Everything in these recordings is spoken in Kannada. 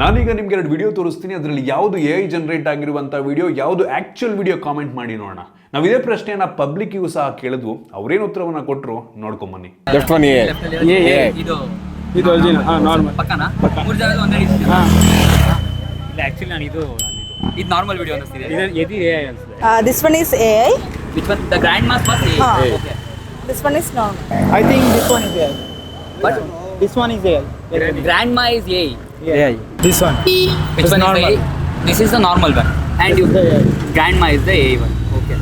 ನಾನೀಗ ನಿಮ್ಗೆ ಎರಡು ವಿಡಿಯೋ ತೋರಿಸ್ತೀನಿ. ಅದರಲ್ಲಿ ಯಾವುದು ಎ ಐ ಜನರೇಟ್ ಆಗಿರುವಂಥ ವಿಡಿಯೋ ಯಾವುದು ಆ್ಯಕ್ಚುಯಲ್ ವಿಡಿಯೋ ಕಾಮೆಂಟ್ ಮಾಡಿ ನೋಡೋಣ. ನಾವು ಇದೇ ಪ್ರಶ್ನೆಯನ್ನ ಪಬ್ಲಿಕ್ಕಿಗೂ ಸಹ ಕೇಳಿದ್ವು. ಅವ್ರೇನು ಉತ್ತರವನ್ನ ಕೊಟ್ಟರು ನೋಡ್ಕೊಂಬನ್ನಿ ಗ್ರ್ಯಾಂಡ್ ಮಾ ಇಸ್ ಇದು ನಾನು ಇದು ಇದು ನಾರ್ಮಲ್ ವಿಡಿಯೋ ಅನ್ನಿಸ್ತಿದೆ ಇದು ಎ ಐ ಅನ್ಸುತ್ತೆ Uh, this one is AI. Which one the grandma's first ಹಾ. Okay This one is normal. I think this one is AI. But This one is AI. Grandma is a AI. This one. Which It's one normal. is the the normal one and you This is the AI. one. Okay.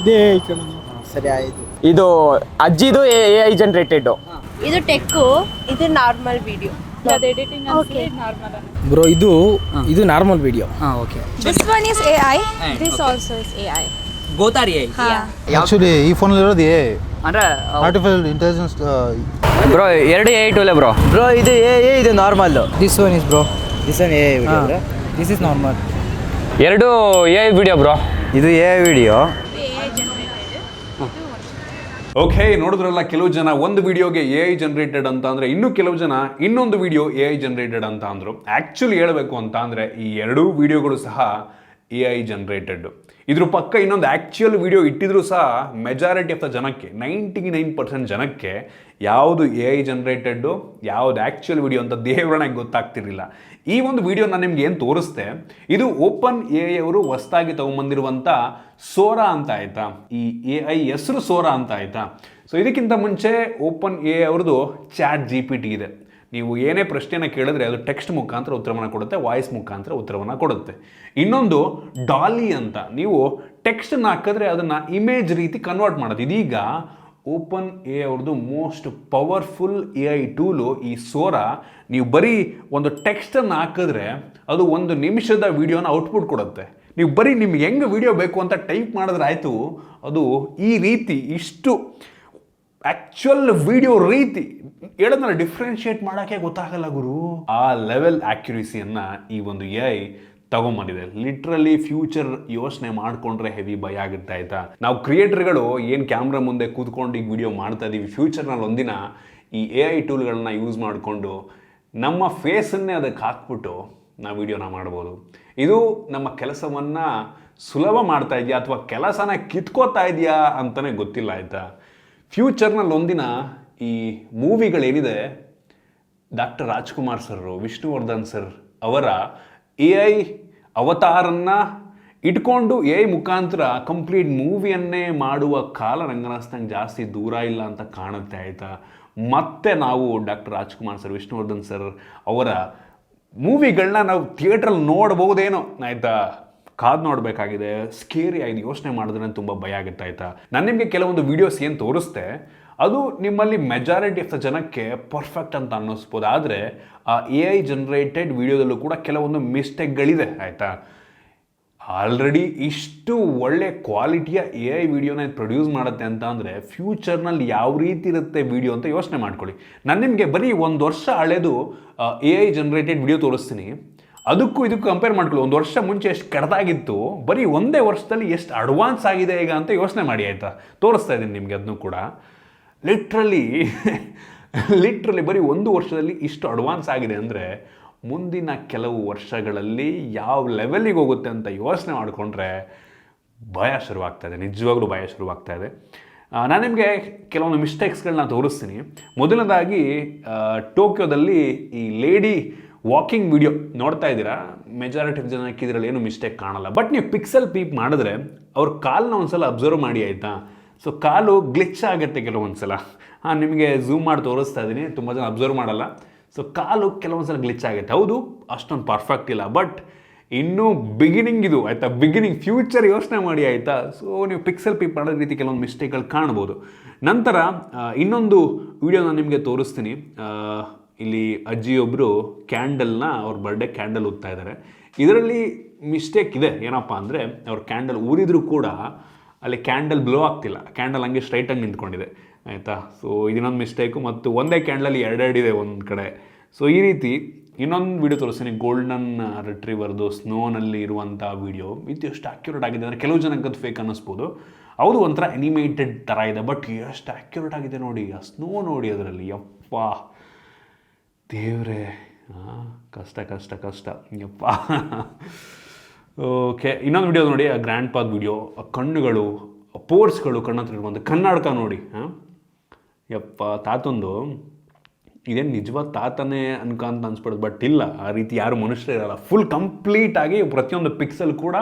ಇದೇ AI ಕಣೋ. ಸರಿ ಆಯಿತು. ಇದು ಅಜ್ಜಿದು ಎ ಐ ಜನರೇಟೆಡ್ ಇದು ಟೆಕ್ಕು ಇದು ನಾರ್ಮಲ್ ವಿಡಿಯೋ ಓಕೆ ಬ್ರೋ ಇದು ಇದು ನಾರ್ಮಲ್ ವಿಡಿಯೋ ಹಾಂ okay this one is A I And, this. Also is A I ಗೋತಾರಿ A actually ಈ ಫೋನಲ್ಲಿ ಇರೋದು ಎ ಅಂದ್ರೆ ಆರ್ಟಿಫಿಷಿಯಲ್ ಇಂಟೆಲಿಜೆನ್ಸ್ ಬ್ರೋ ಎರಡು ಎ ಟೂಲೆ ಬ್ರೋ ಬ್ರೋ ಇದು ಎ ಎ ಇದು normal this one is bro this A this is normal ಎರಡು ಎ ಐ ವಿಡಿಯೋ ಬ್ರೋ ಇದು ಎ ವಿಡಿಯೋ ಓಕೆ ನೋಡಿದ್ರಲ್ಲ ಕೆಲವು ಜನ ಒಂದು ವಿಡಿಯೋಗೆ ಎ ಐ ಜನರೇಟೆಡ್ ಅಂತ ಅಂದ್ರೆ ಇನ್ನು ಕೆಲವು ಜನ ಇನ್ನೊಂದು ವಿಡಿಯೋ ಎ ಐ ಜನರೇಟೆಡ್ ಅಂತ ಅಂದ್ರು. ಆಕ್ಚುಲಿ ಹೇಳಬೇಕು ಅಂತ ಅಂದ್ರೆ ಈ ಎರಡೂ ವಿಡಿಯೋಗಳು ಸಹ ಎ ಐ ಜನರೇಟೆಡ್ ಇದ್ರ ಪಕ್ಕ ಇನ್ನೊಂದು ಆ್ಯಕ್ಚುಯಲ್ ವಿಡಿಯೋ ಇಟ್ಟಿದ್ರು ಸಹ ಮೆಜಾರಿಟಿ ಆಫ್ ದ ಜನಕ್ಕೆ ನೈಂಟಿ ನೈನ್ ಪರ್ಸೆಂಟ್ ಜನಕ್ಕೆ ಯಾವುದು ಎ ಐ ಜನರೇಟೆಡ್ಡು ಯಾವುದು ಆ್ಯಕ್ಚುಯಲ್ ವಿಡಿಯೋ ಅಂತ ದೇವರಣೆಗೆ ಗೊತ್ತಾಗ್ತಿರಲಿಲ್ಲ. ಈ ಒಂದು ವಿಡಿಯೋ ನಾನು ನಿಮ್ಗೆ ಏನು ತೋರಿಸ್ತೆ ಇದು ಓಪನ್ ಎ ಐ ಅವರು ಹೊಸದಾಗಿ ತಗೊಂಬಂದಿರುವಂಥ ಸೋರಾ ಅಂತ ಆಯ್ತಾ? ಈ ಎ ಐ ಹೆಸರು ಸೋರಾ ಅಂತ ಆಯ್ತಾ? ಸೊ ಇದಕ್ಕಿಂತ ಮುಂಚೆ ಓಪನ್ ಎ ಐ ಅವ್ರದ್ದು ಚಾಟ್ ಜಿ ಪಿ ಟಿ ಇದೆ. ನೀವು ಏನೇ ಪ್ರಶ್ನೆನ ಕೇಳಿದ್ರೆ ಅದು ಟೆಕ್ಸ್ಟ್ ಮುಖಾಂತರ ಉತ್ತರವನ್ನು ಕೊಡುತ್ತೆ ವಾಯ್ಸ್ ಮುಖಾಂತರ ಉತ್ತರವನ್ನು ಕೊಡುತ್ತೆ. ಇನ್ನೊಂದು ಡಾಲಿ ಅಂತ, ನೀವು ಟೆಕ್ಸ್ಟನ್ನು ಹಾಕಿದ್ರೆ ಅದನ್ನು ಇಮೇಜ್ ರೀತಿ ಕನ್ವರ್ಟ್ ಮಾಡೋದು ಇದೀಗ ಓಪನ್ ಎ ಅವ್ರದ್ದು most powerful A I tool ಈ ಸೋರಾ, ನೀವು ಬರೀ ಒಂದು ಟೆಕ್ಸ್ಟನ್ನು ಹಾಕಿದ್ರೆ ಅದು ಒಂದು ನಿಮಿಷದ ವಿಡಿಯೋನ ಔಟ್ಪುಟ್ ಕೊಡುತ್ತೆ. ನೀವು ಬರೀ ನಿಮ್ಗೆ ಹೆಂಗೆ ವಿಡಿಯೋ ಬೇಕು ಅಂತ ಟೈಪ್ ಮಾಡಿದ್ರೆ ಆಯಿತು, ಅದು ಈ ರೀತಿ ಇಷ್ಟು ಆಕ್ಚುಯಲ್ ವಿಡಿಯೋ ರೀತಿ ಹೇಳೋದನ್ನ ಡಿಫ್ರೆನ್ಶಿಯೇಟ್ ಮಾಡೋಕ್ಕೆ ಗೊತ್ತಾಗಲ್ಲ ಗುರು. ಆ ಲೆವೆಲ್ ಆ್ಯಕ್ಯುರೇಸಿಯನ್ನು ಈ ಒಂದು ಎ ಐ ತಗೊಂಬಂದಿದೆ. ಲಿಟ್ರಲಿ ಫ್ಯೂಚರ್ ಯೋಚನೆ ಮಾಡಿಕೊಂಡ್ರೆ ಹೆವಿ ಭಯ ಆಗುತ್ತೆ ಆಯ್ತಾ? ನಾವು ಕ್ರಿಯೇಟರ್ಗಳು ಏನು ಕ್ಯಾಮ್ರಾ ಮುಂದೆ ಕೂತ್ಕೊಂಡು ಈಗ ವಿಡಿಯೋ ಮಾಡ್ತಾ ಇದ್ದೀವಿ ಫ್ಯೂಚರ್ನಲ್ಲಿ ಒಂದಿನ ಈ ಎ ಐ ಟೂಲ್ಗಳನ್ನ ಯೂಸ್ ಮಾಡಿಕೊಂಡು ನಮ್ಮ ಫೇಸನ್ನೇ ಅದಕ್ಕೆ ಹಾಕ್ಬಿಟ್ಟು ನಾವು ವಿಡಿಯೋನ ಮಾಡ್ಬೋದು. ಇದು ನಮ್ಮ ಕೆಲಸವನ್ನು ಸುಲಭ ಮಾಡ್ತಾ ಇದೆಯಾ ಅಥವಾ ಕೆಲಸನ ಕಿತ್ಕೋತಾ ಇದೆಯಾ ಅಂತಲೇ ಗೊತ್ತಿಲ್ಲ ಆಯಿತಾ? ಫ್ಯೂಚರ್ನಲ್ಲಿ ಒಂದಿನ ಈ ಮೂವಿಗಳೇನಿದೆ doctor Rajkumar sir Vishnuvardhan sir ಅವರ ಎ ಐ ಅವತಾರನ್ನು ಇಟ್ಕೊಂಡು ಎ ಐ ಮುಖಾಂತರ ಕಂಪ್ಲೀಟ್ ಮೂವಿಯನ್ನೇ ಮಾಡುವ ಕಾಲ ರಂಗನಾಸ್ತಂಗೆ ಜಾಸ್ತಿ ದೂರ ಇಲ್ಲ ಅಂತ ಕಾಣುತ್ತೆ ಆಯಿತಾ? ಮತ್ತೆ ನಾವು doctor Rajkumar sir Vishnuvardhan sir ಅವರ ಮೂವಿಗಳನ್ನ ನಾವು ಥಿಯೇಟ್ರಲ್ಲಿ ನೋಡ್ಬೋದೇನೋ, ಆಯಿತಾ? ಕಾದು ನೋಡಬೇಕಾಗಿದೆ ಸ್ಕೇರಿ ಆಗಿದೆ ಯೋಚನೆ ಮಾಡಿದ್ರೆ ತುಂಬ ಭಯ ಆಗುತ್ತೆ ಆಯಿತಾ? ನಾನು ನಿಮಗೆ ಕೆಲವೊಂದು ವೀಡಿಯೋಸ್ ಏನು ತೋರಿಸ್ತೆ, ಅದು ನಿಮ್ಮಲ್ಲಿ ಮೆಜಾರಿಟಿ ಆಫ್ ದ ಜನಕ್ಕೆ ಪರ್ಫೆಕ್ಟ್ ಅಂತ ಅನ್ನಿಸ್ಬೋದು. ಆದರೆ, ಆ ಎ ಐ ಜನ್ರೇಟೆಡ್ ವೀಡಿಯೋದಲ್ಲೂ ಕೂಡ ಕೆಲವೊಂದು ಮಿಸ್ಟೇಕ್ಗಳಿದೆ ಆಯಿತಾ? ಆಲ್ರೆಡಿ ಇಷ್ಟು ಒಳ್ಳೆ ಕ್ವಾಲಿಟಿಯ ಎ ಐ ವಿಡಿಯೋನ ಪ್ರೊಡ್ಯೂಸ್ ಮಾಡುತ್ತೆ ಅಂತ ಅಂದರೆ ಫ್ಯೂಚರ್ನಲ್ಲಿ ಯಾವ ರೀತಿ ಇರುತ್ತೆ ವಿಡಿಯೋ ಅಂತ ಯೋಚನೆ ಮಾಡ್ಕೊಳ್ಳಿ. ನಾನು ನಿಮಗೆ ಬರೀ ಒಂದು ವರ್ಷ ಹಳೆದು ಎ ಐ ಜನ್ರೇಟೆಡ್ ವಿಡಿಯೋ ತೋರಿಸ್ತೀನಿ. ಅದಕ್ಕೂ ಇದಕ್ಕೂ ಕಂಪೇರ್ ಮಾಡ್ಕೊಳ್ಳಿ. ಒಂದು ವರ್ಷ ಮುಂಚೆ ಎಷ್ಟು ಕಡದಾಗಿತ್ತು, ಬರೀ ಒಂದೇ ವರ್ಷದಲ್ಲಿ ಎಷ್ಟು ಅಡ್ವಾನ್ಸ್ ಆಗಿದೆ ಈಗ ಅಂತ ಯೋಚನೆ ಮಾಡಿ, ಆಯಿತಾ? ತೋರಿಸ್ತಾ ಇದ್ದೀನಿ ನಿಮಗೆ ಅದನ್ನು ಕೂಡ. ಲಿಟ್ರಲಿ ಲಿಟ್ರಲಿ ಬರೀ ಒಂದು ವರ್ಷದಲ್ಲಿ ಇಷ್ಟು ಅಡ್ವಾನ್ಸ್ ಆಗಿದೆ ಅಂದರೆ, ಮುಂದಿನ ಕೆಲವು ವರ್ಷಗಳಲ್ಲಿ ಯಾವ ಲೆವೆಲಿಗೆ ಹೋಗುತ್ತೆ ಅಂತ ಯೋಚನೆ ಮಾಡಿಕೊಂಡ್ರೆ ಭಯ ಶುರುವಾಗ್ತಾಯಿದೆ ನಿಜವಾಗ್ಲೂ ಭಯ ಶುರುವಾಗ್ತಾ ಇದೆ. ನಾನು ನಿಮಗೆ ಕೆಲವೊಂದು ಮಿಸ್ಟೇಕ್ಸ್ಗಳನ್ನ ತೋರಿಸ್ತೀನಿ. ಮೊದಲನೇದಾಗಿ ಟೋಕಿಯೋದಲ್ಲಿ ಈ ಲೇಡಿ ವಾಕಿಂಗ್ ವಿಡಿಯೋ ನೋಡ್ತಾ ಇದ್ದೀರಾ? ಮೆಜಾರಿಟಿ ಆಫ್ ಜನಕ್ಕೆ ಇದರಲ್ಲಿ ಏನು ಮಿಸ್ಟೇಕ್ ಕಾಣಲ್ಲ. ಬಟ್ ನೀವು ಪಿಕ್ಸೆಲ್ ಪೀಪ್ ಮಾಡಿದ್ರೆ ಅವ್ರ ಕಾಲನ್ನ ಒಂದ್ಸಲ ಅಬ್ಸರ್ವ್ ಮಾಡಿ ಆಯಿತಾ? ಸೊ ಕಾಲು ಗ್ಲಿಚ್ ಆಗುತ್ತೆ ಕೆಲವೊಂದು ಸಲ ಹಾಂ, ನಿಮಗೆ ಝೂಮ್ ಮಾಡಿ ತೋರಿಸ್ತಾ ಇದ್ದೀನಿ ತುಂಬ ಜನ ಅಬ್ಸರ್ವ್ ಮಾಡಲ್ಲ. ಸೊ ಕಾಲು ಕೆಲವೊಂದು ಸಲ ಗ್ಲಿಚ್ ಆಗುತ್ತೆ. ಹೌದು, ಅಷ್ಟೊಂದು ಪರ್ಫೆಕ್ಟ್ ಇಲ್ಲ. ಬಟ್ ಇನ್ನೂ ಬಿಗಿನಿಂಗ್ ಇದು, ಆಯಿತಾ? ಬಿಗಿನಿಂಗ್ ಫ್ಯೂಚರ್ ಯೋಚನೆ ಮಾಡಿ ಆಯಿತಾ? ಸೊ ನೀವು ಪಿಕ್ಸೆಲ್ ಪೀಪ್ ಮಾಡೋ ರೀತಿ ಕೆಲವೊಂದು ಮಿಸ್ಟೇಕ್ಗಳು ಕಾಣ್ಬೋದು. ನಂತರ ಇನ್ನೊಂದು ವಿಡಿಯೋ ನಾನು ನಿಮಗೆ ತೋರಿಸ್ತೀನಿ. ಇಲ್ಲಿ ಅಜ್ಜಿಯೊಬ್ಬರು ಕ್ಯಾಂಡಲ್ನ ಅವ್ರ ಬರ್ಡೇ ಕ್ಯಾಂಡಲ್ ಉತ್ತಾ ಇದ್ದಾರೆ. ಇದರಲ್ಲಿ ಮಿಸ್ಟೇಕ್ ಇದೆ. ಏನಪ್ಪ ಅಂದರೆ ಅವ್ರ ಕ್ಯಾಂಡಲ್ ಊರಿದ್ರೂ ಕೂಡ ಅಲ್ಲಿ ಕ್ಯಾಂಡಲ್ ಬ್ಲೋ ಆಗ್ತಿಲ್ಲ. ಕ್ಯಾಂಡಲ್ ಹಂಗೆ ಸ್ಟ್ರೈಟಾಗಿ ನಿಂತ್ಕೊಂಡಿದೆ. ಆಯಿತಾ? ಸೊ ಇದನ್ನೊಂದು ಮಿಸ್ಟೇಕು ಮತ್ತು ಒಂದೇ ಕ್ಯಾಂಡಲಲ್ಲಿ ಎರಡೆರಡಿದೆ ಒಂದು ಕಡೆ. ಸೊ ಈ ರೀತಿ ಇನ್ನೊಂದು ವಿಡಿಯೋ ತೋರಿಸ್ತೀನಿ. ಗೋಲ್ಡನ್ ರಿಟ್ರೀವರ್ದು ಸ್ನೋನಲ್ಲಿ ಇರುವಂಥ ವಿಡಿಯೋ ಇದು ಎಷ್ಟು ಆಕ್ಯುರೇಟ್ ಆಗಿದೆ ಅಂದರೆ ಕೆಲವು ಜನಕ್ಕೆ ಫೇಕ್ ಅನ್ನಿಸ್ಬೋದು. ಹೌದು, ಒಂಥರ ಅನಿಮೇಟೆಡ್ ಥರ ಇದೆ ಬಟ್ ಎಷ್ಟು ಅಕ್ಯುರೇಟ್ ಆಗಿದೆ ನೋಡಿ. ಆ ಸ್ನೋ ನೋಡಿ ಅದರಲ್ಲಿ. ಯಪ್ಪ! ದೇವ್ರೆ. ಕಷ್ಟ ಕಷ್ಟ ಕಷ್ಟ. ಯಪ್ಪ. ಓಕೆ, ಇನ್ನೊಂದು ವಿಡಿಯೋ ನೋಡಿ, ಆ ಗ್ರ್ಯಾಂಡ್ ಪಾದ್ ವಿಡಿಯೋ ಕಣ್ಣುಗಳು ಪೋರ್ಸ್ಗಳು ಕಣ್ಣತ್ರ ಇಟ್ಕೊಂಡು ಕನ್ನಡಕ ನೋಡಿ ಹಾಂ ಯಪ್ಪ, ತಾತೊಂದು. ಇದೇನು ನಿಜವಾದ ತಾತನೇ ಅನ್ಕೊಂತ ಅನ್ಸ್ಬಿಡೋದು ಬಟ್ ಇಲ್ಲ. ಆ ರೀತಿ ಯಾರು ಮನುಷ್ಯರೇ ಇರಲ್ಲ. ಫುಲ್ ಕಂಪ್ಲೀಟಾಗಿ ಪ್ರತಿಯೊಂದು ಪಿಕ್ಸೆಲ್ ಕೂಡ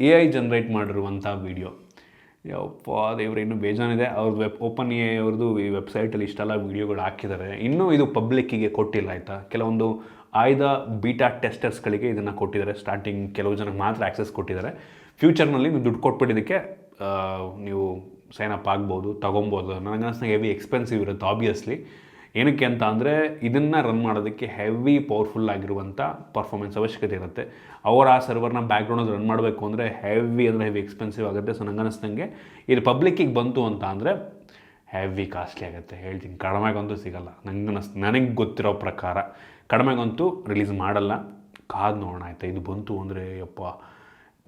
ಎ ಐ ಜನ್ರೇಟ್ ಮಾಡಿರುವಂಥ ವಿಡಿಯೋ ಯಪ್ಪ ದೇವ್ರ ಇನ್ನೂ ಬೇಜಾನಿದೆ. ಅವ್ರದ್ದು ವೆಬ್ ಓಪನ್ ಎ ಅವ್ರದ್ದು ಈ ವೆಬ್ಸೈಟಲ್ಲಿ ಇಷ್ಟೆಲ್ಲ ವೀಡಿಯೋಗಳು ಹಾಕಿದ್ದಾರೆ. ಇನ್ನೂ ಇದು ಪಬ್ಲಿಕ್ಕಿಗೆ ಕೊಟ್ಟಿಲ್ಲ, ಆಯಿತಾ? ಕೆಲವೊಂದು ಆಯ್ದ ಬೀಟಾ ಟೆಸ್ಟರ್ಸ್ಗಳಿಗೆ ಇದನ್ನು ಕೊಟ್ಟಿದ್ದಾರೆ. ಸ್ಟಾರ್ಟಿಂಗ್ ಕೆಲವು ಜನಕ್ಕೆ ಮಾತ್ರ ಆ್ಯಕ್ಸೆಸ್ ಕೊಟ್ಟಿದ್ದಾರೆ. ಫ್ಯೂಚರ್ನಲ್ಲಿ ನೀವು ದುಡ್ಡು ಕೊಟ್ಬಿಟ್ಟಿದ್ದಕ್ಕೆ ನೀವು ಸೈನ್ ಅಪ್ ಆಗ್ಬೋದು ತೊಗೊಬೋದು ನನಗೆ ಹೆವಿ ಎಕ್ಸ್ಪೆನ್ಸಿವ್ ಇರುತ್ತೆ ಆಬ್ವಿಯಸ್ಲಿ ಏನಕ್ಕೆ ಅಂತ ಅಂದರೆ ಇದನ್ನು ರನ್ ಮಾಡೋದಕ್ಕೆ ಹೆವಿ ಪವರ್ಫುಲ್ ಆಗಿರುವಂಥ ಪರ್ಫಾರ್ಮೆನ್ಸ್ ಅವಶ್ಯಕತೆ ಇರುತ್ತೆ. ಅವರ ಆ ಸರ್ವರ್ನ ಬ್ಯಾಕ್ಗ್ರೌಂಡಲ್ಲಿ ರನ್ ಮಾಡಬೇಕು ಅಂದರೆ ಹೆವಿ ಅಂದರೆ ಹೆವಿ ಎಕ್ಸ್ಪೆನ್ಸಿವ್ ಆಗುತ್ತೆ. ಸೊ ನಂಗೆ ಅನ್ನಿಸ್ದಂಗೆ ಇದು ಪಬ್ಲಿಕ್ಕಿಗೆ ಬಂತು ಅಂತ ಅಂದರೆ ಹೆವಿ ಕಾಸ್ಟ್ಲಿ ಆಗುತ್ತೆ. ಹೇಳ್ತೀನಿ, ಕಡಿಮೆಗಂತೂ ಸಿಗಲ್ಲ. ನಂಗೆ ಅನಿಸ್, ನನಗೆ ಗೊತ್ತಿರೋ ಪ್ರಕಾರ ಕಡಿಮೆಗಂತೂ ರಿಲೀಸ್ ಮಾಡಲ್ಲ. ಕಾದು ನೋಡೋಣ ಆಯಿತಾ, ಇದು ಬಂತು ಅಂದರೆ ಯಪ್ಪ.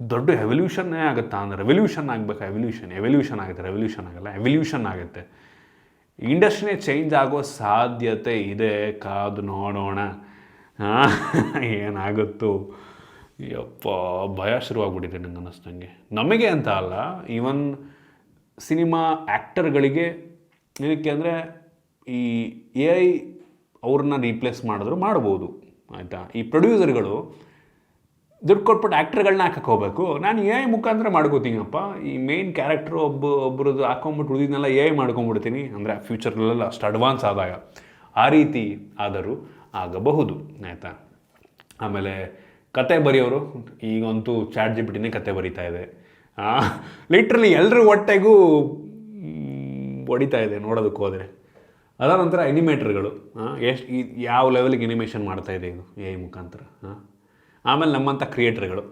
ದೊಡ್ಡ ಎವಲ್ಯೂಷನ್ನೇ ಆಗುತ್ತಾ ಅಂದರೆ ರೆವಲ್ಯೂಷನ್ ಆಗಬೇಕು? ಎವಲ್ಯೂಷನ್ ಎವಲ್ಯೂಷನ್ ಆಗುತ್ತೆ ರೆವಲ್ಯೂಷನ್ ಆಗಲ್ಲ ಎವಲ್ಯೂಷನ್ ಆಗುತ್ತೆ. ಇಂಡಸ್ಟ್ರಿನೇ ಚೇಂಜ್ ಆಗೋ ಸಾಧ್ಯತೆ ಇದೆ, ಕಾದು ನೋಡೋಣ. ಏನಾಗುತ್ತೋ. ಯಪ್ಪ, ಭಯ ಶುರುವಾಗ್ಬಿಟ್ಟಿದೆ ನಂಗೆ ಅನ್ನಿಸ್ದಂಗೆ ನಮಗೆ ಅಂತ ಅಲ್ಲ, ಈವನ್ ಸಿನಿಮಾ ಆ್ಯಕ್ಟರ್ಗಳಿಗೆ ಏನಕ್ಕೆ ಅಂದರೆ ಈ ಎ ಐ ಅವ್ರನ್ನ ರೀಪ್ಲೇಸ್ ಮಾಡಿದ್ರು ಮಾಡ್ಬೋದು, ಆಯಿತಾ? ಈ ಪ್ರೊಡ್ಯೂಸರ್ಗಳು ದುಡ್ಡು ಕೊಟ್ಬಿಟ್ಟು ಆ್ಯಕ್ಟ್ರ್ಗಳನ್ನ ಹಾಕಕ್ಕೆ ಹೋಗಬೇಕು. ನಾನು ಎ ಐ ಮುಖಾಂತರ ಮಾಡ್ಕೋತೀನಪ್ಪ. ಈ ಮೇನ್ ಕ್ಯಾರೆಕ್ಟ್ರು ಒಬ್ಬ ಒಬ್ಬರದ್ದು ಹಾಕೊಂಬಿಟ್ಟು ಉಳಿದಿದ್ನೆಲ್ಲ ಎ ಐ ಮಾಡ್ಕೊಂಬಿಡ್ತೀನಿ. ಅಂದರೆ ಫ್ಯೂಚರ್ಲೆಲ್ಲ ಅಷ್ಟು ಅಡ್ವಾನ್ಸ್ ಆದಾಗ ಆ ರೀತಿ ಆದರೂ ಆಗಬಹುದು. ಆಯಿತಾ? ಆಮೇಲೆ ಕತೆ ಬರೆಯೋರು ಈಗಂತೂ ಚಾಟ್ ಜಿ ಬಿಟ್ಟಿನೇ ಕತೆ ಬರೀತಾ ಇದೆ. ಲಿಟ್ರಲಿ ಎಲ್ಲರೂ ಹೊಟ್ಟೆಗೂ ಮ್, ಹೊಡಿತಾ ಇದೆ ನೋಡೋದಕ್ಕೆ ಹೋದರೆ. ಅದರ ನಂತರ ಎನಿಮೇಟರ್ಗಳು ಎಷ್ಟು ಯಾವ ಲೆವೆಲ್ಗೆ ಎನಿಮೇಷನ್ ಮಾಡ್ತಾಯಿದೆ ಇದು ಎ ಐ ಮುಖಾಂತರ ಹಾಂ ಆಮೇಲೆ ನಮ್ಮಂಥ ಕ್ರಿಯೇಟರ್ಗಳು.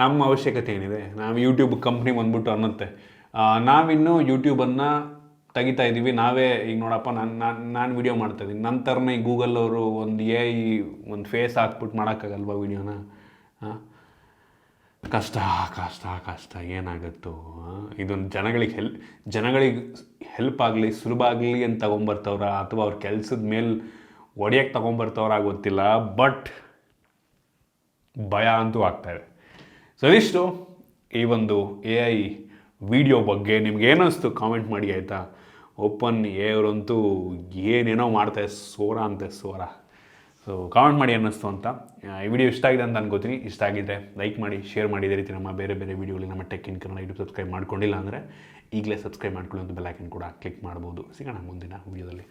ನಮ್ಮ ಅವಶ್ಯಕತೆ ಏನಿದೆ? ನಾವು ಯೂಟ್ಯೂಬ್ ಕಂಪ್ನಿ ಬಂದ್ಬಿಟ್ಟು ಅನ್ನತ್ತೆ. ನಾವಿನ್ನೂ ಯೂಟ್ಯೂಬನ್ನು ತೆಗಿತಾ ಇದ್ದೀವಿ. ನಾವೇ ಈಗ ನೋಡಪ್ಪ, ನಾನು ನಾನು ನಾನು ವೀಡಿಯೋ ಮಾಡ್ತಾ ಇದ್ದೀನಿ. ನನ್ನ ಥರನೇ ಗೂಗಲ್ ಅವರು ಒಂದು ಎ ಐ ಒಂದು ಫೇಸ್ ಹಾಕ್ಬಿಟ್ಟು ಮಾಡೋಕ್ಕಾಗಲ್ವಾ ವೀಡಿಯೋನ ಕಷ್ಟ ಕಷ್ಟ ಕಷ್ಟ. ಏನಾಗುತ್ತೋ? ಇದೊಂದು ಜನಗಳಿಗೆ ಹೆಲ್ ಜನಗಳಿಗೆ ಹೆಲ್ಪ್ ಆಗಲಿ, ಸುಲಭ ಆಗಲಿ ಅಂತ ತೊಗೊಂಬರ್ತವ್ರ, ಅಥವಾ ಅವ್ರ ಕೆಲಸದ ಮೇಲೆ ಒಡೆಯಕ್ಕೆ ತೊಗೊಂಬರ್ತವ್ರ ಗೊತ್ತಿಲ್ಲ. ಬಟ್ ಭಯ ಅಂತೂ ಆಗ್ತಾಯಿದೆ ಸೊ ಇದಿಷ್ಟು ಈ ಒಂದು ಎ ಐ ವಿಡಿಯೋ ಬಗ್ಗೆ ನಿಮ್ಗೆ ಏನಿಸ್ತು ಕಾಮೆಂಟ್ ಮಾಡಿ ಆಯಿತಾ? ಓಪನ್ ಎ ಅವರಂತೂ ಏನೇನೋ ಮಾಡ್ತಾರೆ ಸೋರ ಅಂತೆ, ಸೋರ. ಸೊ ಕಾಮೆಂಟ್ ಮಾಡಿ ಅನ್ನಿಸ್ತು ಅಂತ. ಈ ವಿಡಿಯೋ ಇಷ್ಟ ಆಗಿದೆ ಅಂತ ಅನ್ಕೋತೀನಿ ಇಷ್ಟ ಆಗಿದ್ರೆ ಲೈಕ್ ಮಾಡಿ ಶೇರ್ ಮಾಡಿ. ಇದೇ ರೀತಿ ನಮ್ಮ ಬೇರೆ ಬೇರೆ ವಿಡಿಯೋಲಿ ನಮ್ಮ tech in Kannada YouTube subscribe ಮಾಡ್ಕೊಂಡಿಲ್ಲ ಅಂದರೆ ಈಗಲೇ ಸಬ್ಸ್ಕ್ರೈಬ್ ಮಾಡ್ಕೊಳ್ಳಿ ಅಂತ ಬೆಲ್ಲೈಕನ್ ಕೂಡ ಕ್ಲಿಕ್ ಮಾಡ್ಬೋದು. ಸಿಗೋಣ ಮುಂದಿನ ವಿಡಿಯೋದಲ್ಲಿ